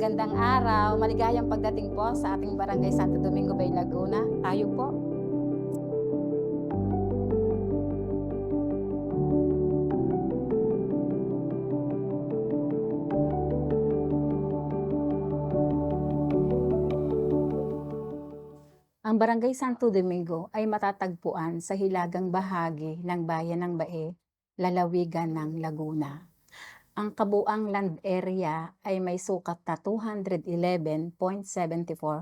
Magandang araw, maligayang pagdating po sa ating Barangay Santo Domingo Bay, Laguna. Tayo po. Ang Barangay Santo Domingo ay matatagpuan sa hilagang bahagi ng bayan ng Bae, lalawigan ng Laguna. Ang kabuang land area ay may sukat na 211.74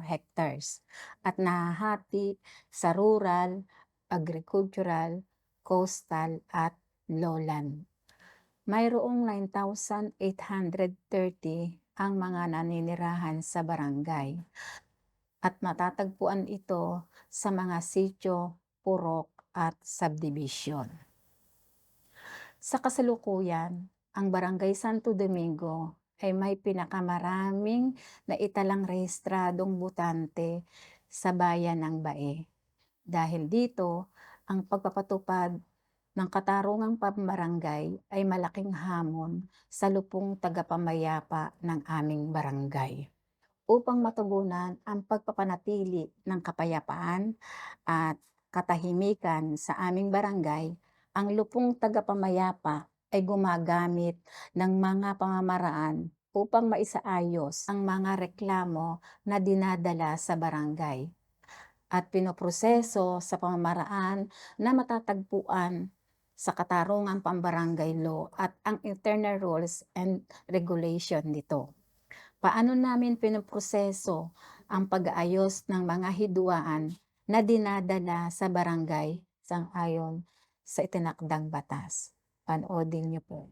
hectares at nahahati sa rural, agricultural, coastal at lowland. Mayroong 9,830 ang mga naninirahan sa barangay at matatagpuan ito sa mga sityo, purok at subdivision. Sa kasalukuyan, ang Barangay Santo Domingo ay may pinakamaraming na italang rehistradong butante sa bayan ng Bae. Dahil dito, ang pagpapatupad ng katarungang pambarangay ay malaking hamon sa lupong tagapamayapa ng aming barangay upang matugunan ang pagpapanatili ng kapayapaan at katahimikan sa aming barangay, ang lupong tagapamayapa ay gumagamit ng mga pamamaraan upang maisaayos ang mga reklamo na dinadala sa barangay at pinoproseso sa pamamaraan na matatagpuan sa katarungang pambarangay law at ang internal rules and regulation nito paano namin pinoproseso ang pag-aayos ng mga hidwaan na dinadala sa barangay sang-ayon sa itinakdang batas. Panoodin niyo po.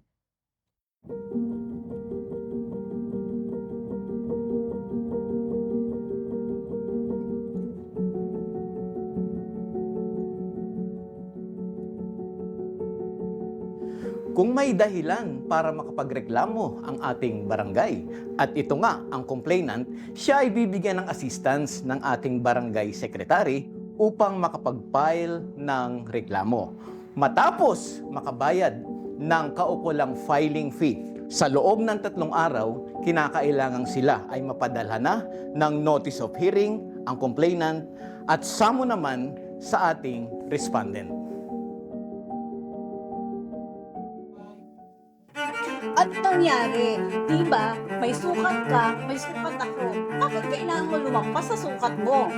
Kung may dahilan para makapagreklamo ang ating barangay at ito nga ang complainant, siya ay bibigyan ng assistance ng ating barangay secretary upang makapag-file ng reklamo. Matapos makabayad ng kaukulang filing fee, sa loob ng tatlong araw, kinakailangang sila ay mapadalhan na ng notice of hearing ang complainant at samo naman sa ating respondent. At nangyari, di ba, may sukat ka, may sukat ako. Bakit kailangan mo lumampas sa sukat mo?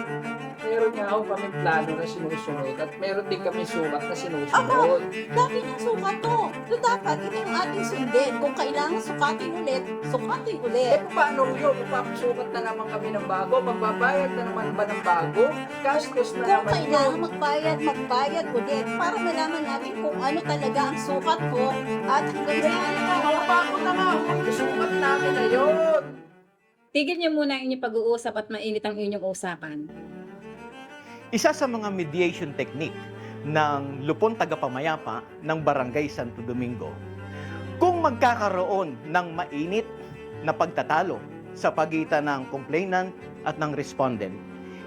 Meron nga ako kami plano na sinusunod at meron din kami sukat na sinusunod. Lagi ng sukat to. So dapat, ito yung ating sundin. Kung kailangan sukatin ulit, sukatin Eh ulit. paano yun? Magpapasukat na naman kami ng bago? Magbabayad na naman ba ng bago? Gastos na Kung naman kailangan yun. magbayad, magbayad ulit para malaman natin kung ano talaga ang sukat mo at hanggang saan Mga bago na nga, yung sukat namin na yun. Tigil niyo muna ang inyong pag-uusap at mainit ang inyong usapan. Isa sa mga mediation technique ng lupon tagapamayapa ng Barangay Santo Domingo. Kung magkakaroon ng mainit na pagtatalo sa pagitan ng complainant at ng respondent,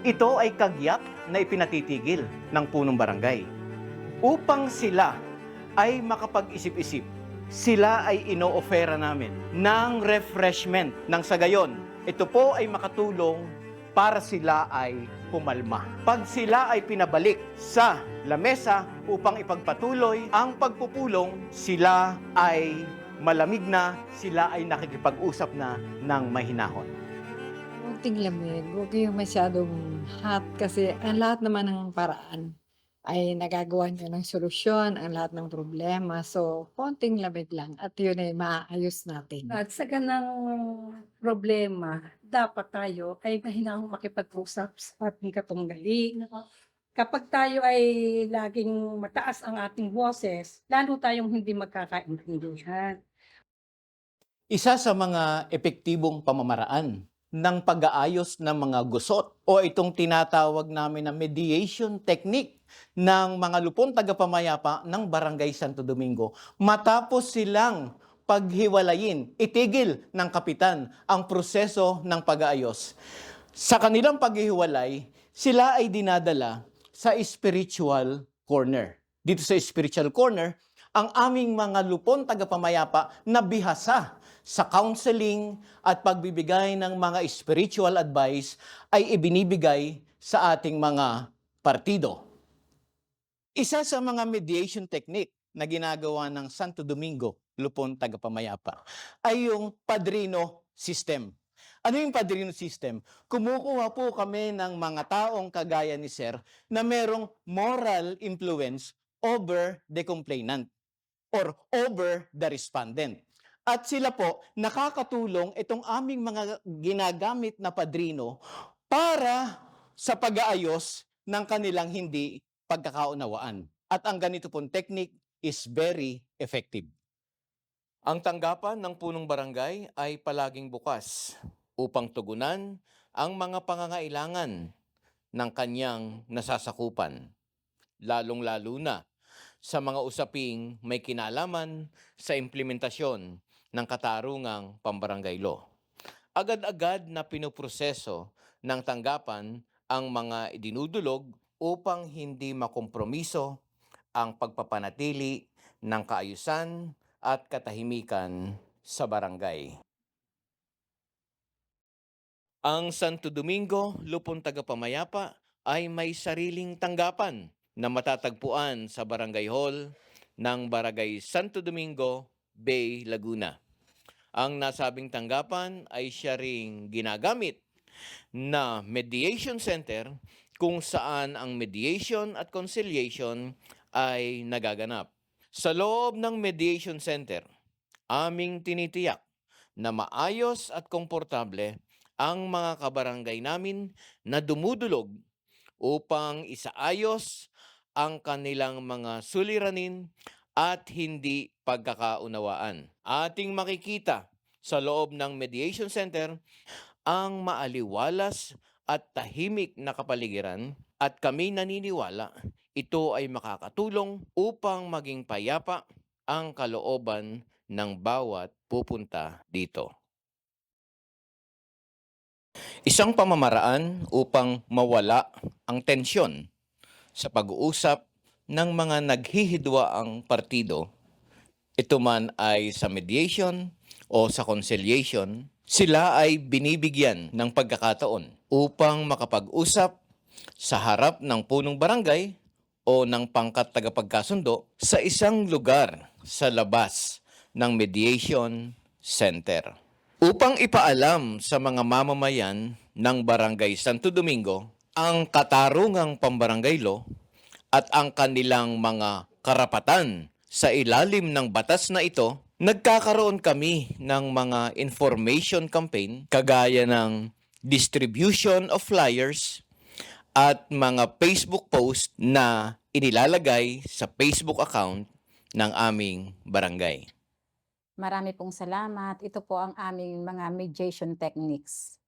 ito ay kagyat na ipinatitigil ng punong barangay. Upang sila ay makapag-isip-isip, sila ay ino-ofera namin ng refreshment ng sagayon. Ito po ay makatulong para sila ay pumalma. Pag sila ay pinabalik sa lamesa upang ipagpatuloy ang pagpupulong, sila ay malamig na, sila ay nakikipag-usap na ng mahinahon. Konting lamig, huwag kayong masyadong hot kasi ang lahat naman ng paraan ay nagagawa nyo ng solusyon ang lahat ng problema. So, konting lamig lang at yun ay maayos natin. At sa ganang problema, dapat tayo ay mahinahong makipag-usap sa ating katunggali. Kapag tayo ay laging mataas ang ating boses, lalo tayong hindi magkakaintindihan. Isa sa mga epektibong pamamaraan ng pag-aayos ng mga gusot o itong tinatawag namin na mediation technique ng mga lupon tagapamayapa ng Barangay Santo Domingo. Matapos silang paghiwalayin, itigil ng kapitan ang proseso ng pag-aayos. Sa kanilang paghihiwalay, sila ay dinadala sa spiritual corner. Dito sa spiritual corner, ang aming mga lupon tagapamayapa na bihasa sa counseling at pagbibigay ng mga spiritual advice ay ibinibigay sa ating mga partido. Isa sa mga mediation technique na ginagawa ng Santo Domingo, Lupon Tagapamayapa, ay yung padrino system. Ano yung padrino system? Kumukuha po kami ng mga taong kagaya ni Sir na merong moral influence over the complainant or over the respondent. At sila po, nakakatulong itong aming mga ginagamit na padrino para sa pag-aayos ng kanilang hindi pagkakaunawaan. At ang ganito pong technique is very effective. Ang tanggapan ng punong barangay ay palaging bukas upang tugunan ang mga pangangailangan ng kanyang nasasakupan, lalong-lalo na sa mga usaping may kinalaman sa implementasyon ng katarungang pambarangay law. Agad-agad na pinoproseso ng tanggapan ang mga idinudulog upang hindi makompromiso ang pagpapanatili ng kaayusan at katahimikan sa barangay. Ang Santo Domingo, Lupon Tagapamayapa ay may sariling tanggapan na matatagpuan sa Barangay Hall ng Barangay Santo Domingo, Bay, Laguna. Ang nasabing tanggapan ay siya ring ginagamit na mediation center kung saan ang mediation at conciliation ay nagaganap. Sa loob ng mediation center, aming tinitiyak na maayos at komportable ang mga kabarangay namin na dumudulog upang isaayos ang kanilang mga suliranin at hindi pagkakaunawaan. Ating makikita sa loob ng mediation center ang maaliwalas at tahimik na kapaligiran at kami naniniwala ito ay makakatulong upang maging payapa ang kalooban ng bawat pupunta dito. Isang pamamaraan upang mawala ang tensyon sa pag-uusap ng mga naghihidwa ang partido, ito man ay sa mediation o sa conciliation, sila ay binibigyan ng pagkakataon upang makapag-usap sa harap ng punong barangay o ng pangkat tagapagkasundo sa isang lugar sa labas ng mediation center. Upang ipaalam sa mga mamamayan ng Barangay Santo Domingo ang katarungang pambarangay law at ang kanilang mga karapatan sa ilalim ng batas na ito, nagkakaroon kami ng mga information campaign kagaya ng distribution of flyers at mga Facebook post na inilalagay sa Facebook account ng aming barangay. Marami pong salamat. Ito po ang aming mga mediation techniques.